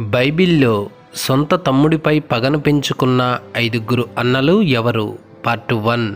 బైబిల్లో సొంత తమ్ముడిపై పగను పెంచుకున్న ఐదుగురు అన్నలు ఎవరు? Part one.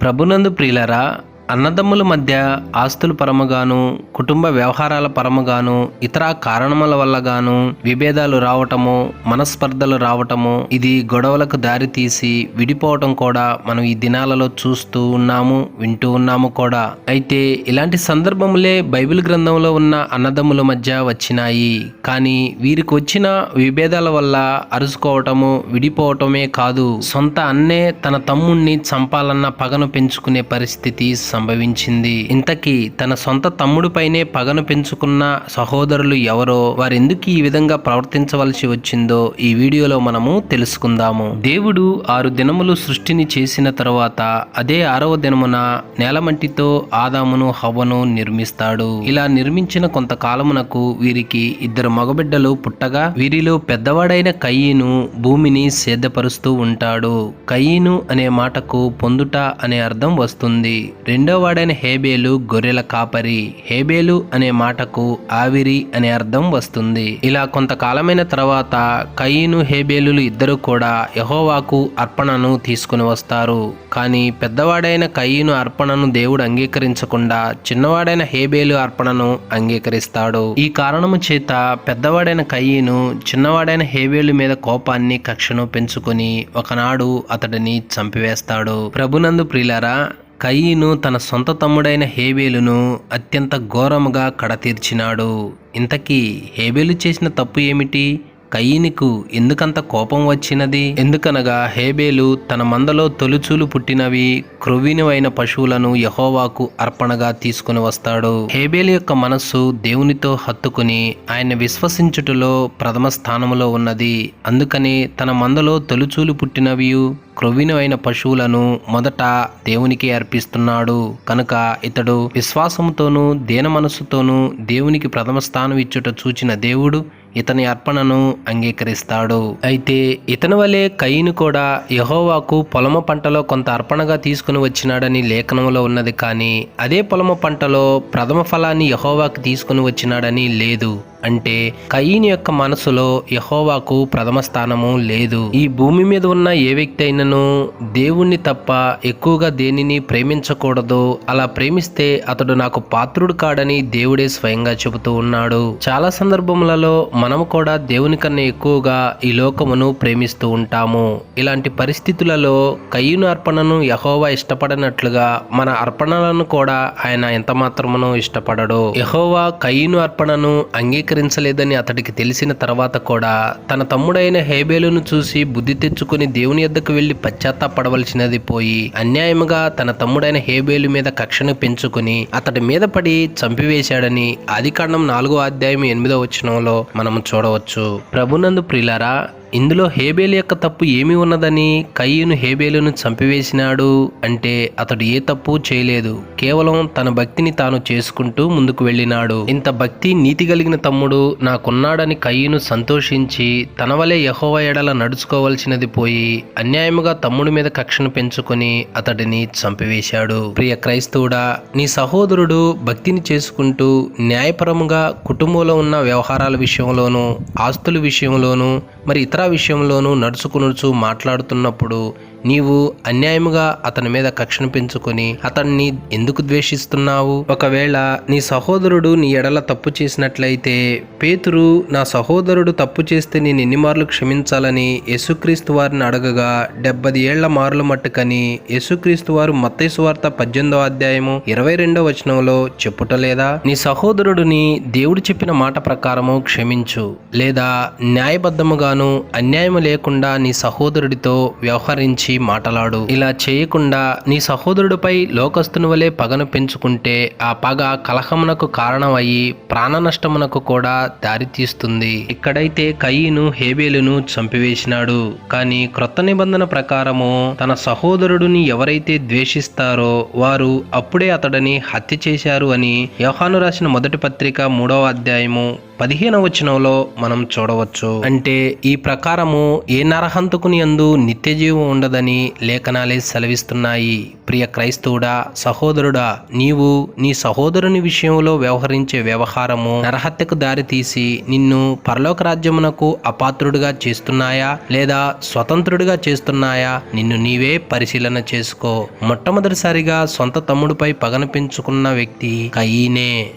ప్రభునందు ప్రియులరా అన్నదమ్ముల మధ్య ఆస్తుల పరముగాను కుటుంబ వ్యవహారాల పరముగాను ఇతర కారణముల వల్ల గాను విభేదాలు రావటము మనస్పర్ధలు రావటము ఇది గొడవలకు దారితీసి విడిపోవటం కూడా మనం ఈ దినాలలో చూస్తూ ఉన్నాము వింటూ ఉన్నాము కూడా. అయితే ఇలాంటి సందర్భములే బైబిల్ గ్రంథంలో ఉన్న అన్నదమ్ముల మధ్య వచ్చినాయి. కానీ వీరికి వచ్చిన విభేదాల వల్ల అరుచుకోవటము విడిపోవటమే కాదు సొంత అన్నే తన తమ్ముణ్ణి చంపాలన్న పగను పెంచుకునే పరిస్థితి సంభవించింది. ఇంతకీ తన సొంత తమ్ముడిపైనే పగను పెంచుకున్న సహోదరులు ఎవరో వారెందుకు ఈ విధంగా ప్రవర్తించవలసి వచ్చిందో ఈ వీడియోలో మనము తెలుసుకుందాము. దేవుడు ఆరు దినములు సృష్టిని చేసిన తరువాత అదే ఆరవ దినమున నేలమంటితో ఆదామును హవ్వను నిర్మిస్తాడు. ఇలా నిర్మించిన కొంతకాలమునకు వీరికి ఇద్దరు మగబిడ్డలు పుట్టగా వీరిలో పెద్దవాడైన కయ్యను భూమిని సేదపరుస్తూ ఉంటాడు. కయ్యను అనే మాటకు పొందుట అనే అర్థం వస్తుంది. రెండు రెండోవాడైన హేబేలు గొర్రెల కాపరి. హేబేలు అనే మాటకు ఆవిరి అనే అర్థం వస్తుంది. ఇలా కొంతకాలమైన తర్వాత కయ్యను హేబేలులు ఇద్దరు కూడా యహోవాకు అర్పణను తీసుకుని వస్తారు. కానీ పెద్దవాడైన కయ్యను అర్పణను దేవుడు అంగీకరించకుండా చిన్నవాడైన హేబేలు అర్పణను అంగీకరిస్తాడు. ఈ కారణము చేత పెద్దవాడైన కయ్యను చిన్నవాడైన హేబేలు మీద కోపాన్ని కక్షను పెంచుకొని ఒకనాడు అతడిని చంపివేస్తాడు. ప్రభునందు ప్రియులారా కయ్యను తన సొంత తమ్ముడైన హేబేలును అత్యంత ఘోరముగా కడతీర్చినాడు. ఇంతకీ హేబేలు చేసిన తప్పు ఏమిటి? కయ్యనికు ఎందుకంత కోపం వచ్చినది? ఎందుకనగా హేబేలు తన మందలో తొలుచూలు పుట్టినవి క్రొవ్వినవైన పశువులను యహోవాకు అర్పణగా తీసుకుని వస్తాడు. హేబేలు యొక్క మనస్సు దేవునితో హత్తుకుని ఆయన విశ్వసించుటలో ప్రథమ స్థానములో ఉన్నది. అందుకని తన మందలో తొలుచూలు పుట్టినవి క్రొవ్వినవైన పశువులను మొదట దేవునికి అర్పిస్తున్నాడు. కనుక ఇతడు విశ్వాసముతోనూ దీన మనస్సుతోనూ దేవునికి ప్రథమ స్థానం ఇచ్చుట చూచిన దేవుడు ఇతని అర్పణను అంగీకరిస్తాడు. అయితే ఇతని వలె కయ్యను కూడా యహోవాకు పొలమ పంటలో కొంత అర్పణగా తీసుకుని వచ్చినాడని లేఖనంలో ఉన్నది. కానీ అదే పొలమ పంటలో ప్రథమ ఫలాన్ని యహోవాకు తీసుకుని వచ్చినాడని లేదు. అంటే కయీన్ యొక్క మనసులో యహోవాకు ప్రథమ స్థానము లేదు. ఈ భూమి మీద ఉన్న ఏ వ్యక్తి అయినను దేవుణ్ణి తప్ప ఎక్కువగా దేనిని ప్రేమించకూడదు. అలా ప్రేమిస్తే అతడు నాకు పాత్రుడు కాడని దేవుడే స్వయంగా చెబుతూ ఉన్నాడు. చాలా సందర్భములలో మనము కూడా దేవుని కన్నా ఎక్కువగా ఈ లోకమును ప్రేమిస్తూ ఉంటాము. ఇలాంటి పరిస్థితులలో కయ్యూను అర్పణను యహోవా ఇష్టపడనట్లుగా మన అర్పణలను కూడా ఆయన ఎంత మాత్రమునో ఇష్టపడడు. యహోవా కయ్యూను అర్పణను అంగీకరించలేదని అతడికి తెలిసిన తర్వాత కూడా తన తమ్ముడైన హేబేలును చూసి బుద్ధి తెచ్చుకుని దేవుని యొద్దకు వెళ్ళి పశ్చాత్తాపడవలసినది పోయి అన్యాయముగా తన తమ్ముడైన హేబేలు మీద కక్షను పెంచుకుని అతడి మీద పడి చంపివేశాడని ఆదికాండం నాలుగో అధ్యాయం ఎనిమిదో వచనంలో మనం చూడవచ్చు. ప్రభునందు ప్రిలారా ఇందులో హేబేలు యొక్క తప్పు ఏమి ఉన్నదని కయ్యను హేబేలును చంపివేసినాడు అంటే అతడు ఏ తప్పు చేయలేదు. కేవలం తన భక్తిని తాను చేసుకుంటూ ముందుకు వెళ్ళినాడు. ఇంత భక్తి నీతి కలిగిన తమ్ముడు నాకున్నాడని కయ్యను సంతోషించి తన వలె యహోవ ఎడల నడుచుకోవలసినది పోయి అన్యాయముగా తమ్ముడి మీద కక్షను పెంచుకొని అతడిని చంపివేశాడు. ప్రియ క్రైస్తవుడా నీ సహోదరుడు భక్తిని చేసుకుంటూ న్యాయపరముగా కుటుంబంలో ఉన్న వ్యవహారాల విషయంలోనూ ఆస్తుల విషయంలోనూ మరి ఇతర విషయంలోనూ నడుచుకునుచు మాట్లాడుతున్నప్పుడు నీవు అన్యాయముగా అతని మీద కక్షను పెంచుకొని అతన్ని ఎందుకు ద్వేషిస్తున్నావు? ఒకవేళ నీ సహోదరుడు నీ ఎడల తప్పు చేసినట్లయితే పేతురు నా సహోదరుడు తప్పు చేస్తే నేను ఎన్ని మార్లు క్షమించాలని యేసుక్రీస్తు వారిని అడగగా డెబ్బది ఏళ్ళ మార్లు మట్టుకని యేసుక్రీస్తు వారు మత్తైసు వార్త పద్దెనిమిదవ అధ్యాయము ఇరవై రెండవ వచనంలో చెప్పుటలేదా? నీ సహోదరుడిని దేవుడు చెప్పిన మాట ప్రకారము క్షమించు లేదా న్యాయబద్ధముగాను అన్యాయము లేకుండా నీ సహోదరుడితో వ్యవహరించి గురించి మాటలాడు. ఇలా చేయకుండా నీ సహోదరుడిపై లోకస్తుని వలె పగను పెంచుకుంటే ఆ పగ కలహమునకు కారణమయ్యి ప్రాణ నష్టమునకు కూడా దారితీస్తుంది. ఇక్కడైతే కయ్యను హేబేలును చంపివేసినాడు. కానీ క్రొత్త నిబంధన ప్రకారము తన సహోదరుడిని ఎవరైతే ద్వేషిస్తారో వారు అప్పుడే అతడిని హత్య చేశారు అని యోహాను రాసిన మొదటి పత్రిక మూడవ అధ్యాయము పదిహేనవ వచనంలో మనం చూడవచ్చు. అంటే ఈ ప్రకారము ఏ నరహంతకుని అందు నిత్యజీవం ఉండదు ఉండదని లేఖనాలే సెలవిస్తున్నాయి. ప్రియ క్రైస్తవుడా సహోదరుడా నీవు నీ సహోదరుని విషయంలో వ్యవహరించే వ్యవహారము నరహత్యకు దారితీసి నిన్ను పరలోక రాజ్యమునకు అపాత్రుడిగా చేస్తున్నాయా? లేదా స్వతంత్రుడిగా చేస్తున్నాయా? నిన్ను నీవే పరిశీలన చేసుకో. మొట్టమొదటిసారిగా సొంత తమ్ముడిపై పగన పెంచుకున్న వ్యక్తి కయీనే.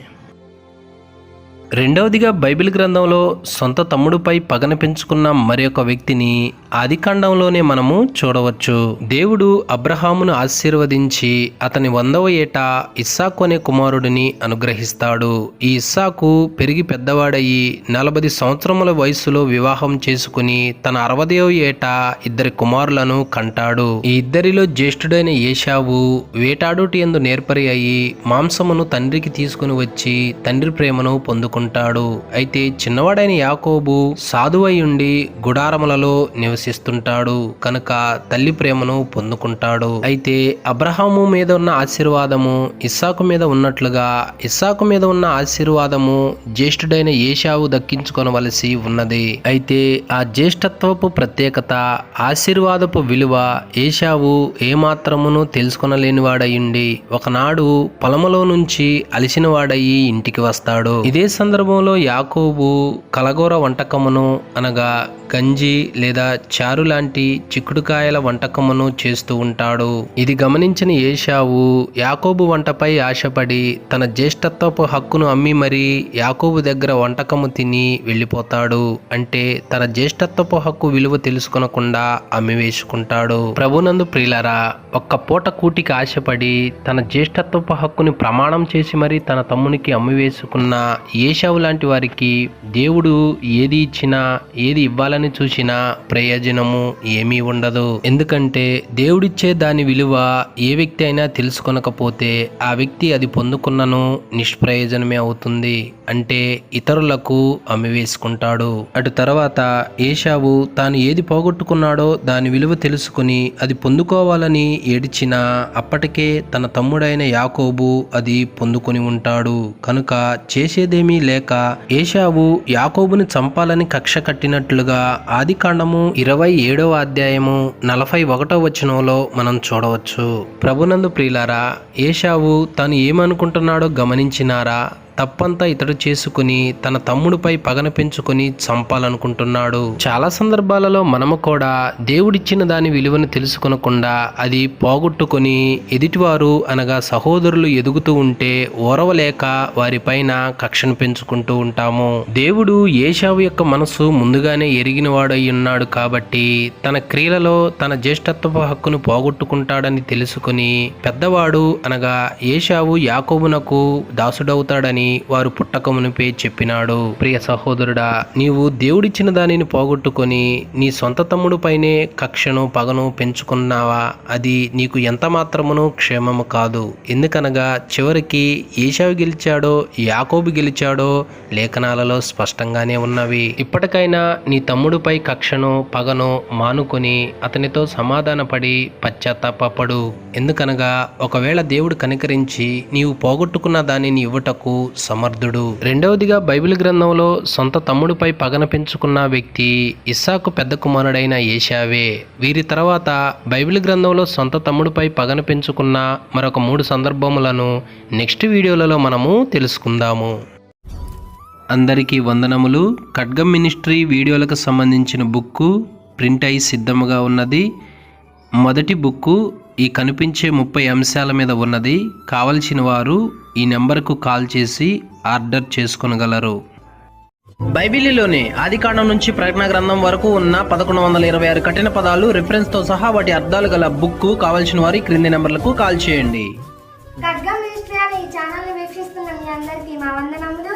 రెండవదిగా బైబిల్ గ్రంథంలో సొంత తమ్ముడిపై పగన పెంచుకున్న మరి ఒక వ్యక్తిని ఆదికాండంలోనే మనము చూడవచ్చు. దేవుడు అబ్రహామును ఆశీర్వదించి అతని వందవ ఏట ఇస్సాకు అనే కుమారుడిని అనుగ్రహిస్తాడు. ఈ ఇస్సాకు పెరిగి పెద్దవాడయి నలభై సంవత్సరముల వయసులో వివాహం చేసుకుని తన అరవదవ ఏట ఇద్దరి కుమారులను కంటాడు. ఈ ఇద్దరిలో జ్యేష్ఠుడైన ఏషావు వేటాడుటి ఎందు నేర్పరి అయి మాంసమును తండ్రికి తీసుకుని వచ్చి తండ్రి ప్రేమను పొందుకుంటాడు ఉంటాడు. అయితే చిన్నవాడైన యాకోబు సాధువై ఉండి గుడారములలో నివసిస్తుంటాడు. కనుక తల్లి ప్రేమను పొందుకుంటాడు. అయితే అబ్రహాము మీద ఉన్న ఆశీర్వాదము ఇస్సాకు మీద ఉన్నట్లుగా ఇస్సాకు మీద ఉన్న ఆశీర్వాదము జ్యేష్ఠుడైన ఏషావు దక్కించుకొనవలసి ఉన్నది. అయితే ఆ జ్యేష్ఠత్వపు ప్రత్యేకత ఆశీర్వాదపు విలువ ఏషావు ఏమాత్రమును తెలుసుకొనలేనివాడయ్యుండి ఒకనాడు పొలములో నుంచి అలిసినవాడయ్యి ఇంటికి వస్తాడు. ఇదే సందర్భంలో యాకోబు కలగూర వంటకమును అనగా గంజి లేదా చారు లాంటి చిక్కుడుకాయల వంటకమును చేస్తూ ఉంటాడు. ఇది గమనించిన ఏషావు యాకోబు వంటపై ఆశపడి తన జ్యేష్ఠత్వపు హక్కును అమ్మి మరీ యాకోబు దగ్గర వంటకము తిని వెళ్ళిపోతాడు. అంటే తన జ్యేష్ఠత్వపు హక్కు విలువ తెలుసుకొనకుండా అమ్మి వేసుకుంటాడు. ప్రభునందు ప్రియులరా ఒక్క పూట కూటికి ఆశపడి తన జ్యేష్ఠత్వపు హక్కుని ప్రమాణం చేసి మరీ తన తమ్మునికి అమ్మి వేసుకున్న ఏషావు లాంటి వారికి దేవుడు ఏది ఇచ్చినా ఏది ఇవ్వాలని చూసినా ప్రయోజనము ఏమీ ఉండదు. ఎందుకంటే దేవుడిచ్చే దాని విలువ ఏ వ్యక్తి అయినా తెలుసుకొనకపోతే ఆ వ్యక్తి అది పొందుకున్నను నిష్ప్రయోజనమే అవుతుంది. అంటే ఇతరులకు అమ్మివేసుకుంటాడు. అటు తర్వాత ఏషావు తాను ఏది పోగొట్టుకున్నాడో దాని విలువ తెలుసుకుని అది పొందుకోవాలని ఏడిచినా అప్పటికే తన తమ్ముడైన యాకోబు అది పొందుకొని ఉంటాడు. కనుక చేసేదేమీ లేక ఏషావు యాకోబుని చంపాలని కక్ష కట్టినట్లుగా ఆదికాండము ఇరవై ఏడవ అధ్యాయము నలభై ఒకటో వచనంలో మనం చూడవచ్చు. ప్రభునందు ప్రియులారా ఏషావు తాను ఏమనుకుంటున్నాడో గమనించినారా? తప్పంతా ఇతడు చేసుకుని తన తమ్ముడిపై పగన పెంచుకొని చంపాలనుకుంటున్నాడు. చాలా సందర్భాలలో మనము కూడా దేవుడిచ్చిన దాని విలువను తెలుసుకునకుండా అది పోగొట్టుకొని ఎదుటివారు అనగా సహోదరులు ఎదుగుతూ ఉంటే ఓరవలేక వారిపైన కక్షను పెంచుకుంటూ ఉంటాము. దేవుడు ఏషావు యొక్క మనసు ముందుగానే ఎరిగినవాడై ఉన్నాడు కాబట్టి తన క్రియలలో తన జ్యేష్ఠత్వపు హక్కును పోగొట్టుకుంటాడని తెలుసుకుని పెద్దవాడు అనగా ఏషావు యాకోబునకు దాసుడవుతాడని వారు పుట్టకమునిపే చెప్పినాడు. ప్రియ సహోదరుడా నీవు దేవుడిచ్చిన దానిని పోగొట్టుకొని నీ సొంత తమ్ముడిపైనే కక్షను పగను పెంచుకున్నావా? అది నీకు ఎంత మాత్రమును క్షేమము కాదు. ఎందుకనగా చివరికి ఏషావు గెలిచాడో యాకోబు గెలిచాడో లేఖనాలలో స్పష్టంగానే ఉన్నవి. ఇప్పటికైనా నీ తమ్ముడిపై కక్షను పగను మానుకొని అతనితో సమాధానపడి పశ్చాత్తాపడు ఎందుకనగా ఒకవేళ దేవుడు కనికరించి నీవు పోగొట్టుకున్న దానిని ఇవ్వటకు సమర్థుడు. రెండవదిగా బైబిల్ గ్రంథంలో సొంత తమ్ముడిపై పగన పెంచుకున్న వ్యక్తి ఇస్సాకు పెద్ద కుమారుడైన ఏషావే వీరి తర్వాత బైబిల్ గ్రంథంలో సొంత తమ్ముడిపై పగన పెంచుకున్న మరొక మూడు సందర్భములను నెక్స్ట్ వీడియోలలో మనము తెలుసుకుందాము. అందరికీ వందనములు. ఖడ్గం మినిస్ట్రీ వీడియోలకు సంబంధించిన బుక్కు ప్రింట్ అయి సిద్ధముగా ఉన్నది. మొదటి బుక్కు ఈ కనిపించే ముప్పై అంశాల మీద ఉన్నది కావలసిన వారు ఈ నెంబర్కు కాల్ చేసి ఆర్డర్ చేసుకొనగలరు. బైబిలీలోని ఆదికాండం నుంచి ప్రకటన గ్రంథం వరకు ఉన్న పదకొండు వందల ఇరవై ఆరు కఠిన పదాలు రిఫరెన్స్తో సహా వాటి అర్థాలు గల బుక్ కావలసిన వారి క్రింది నెంబర్లకు కాల్ చేయండి. ఖడ్గం మినిస్ట్రీ అనే ఈ ఛానల్ని వీక్షిస్తున్న మీ అందరికీ మా వందనములు.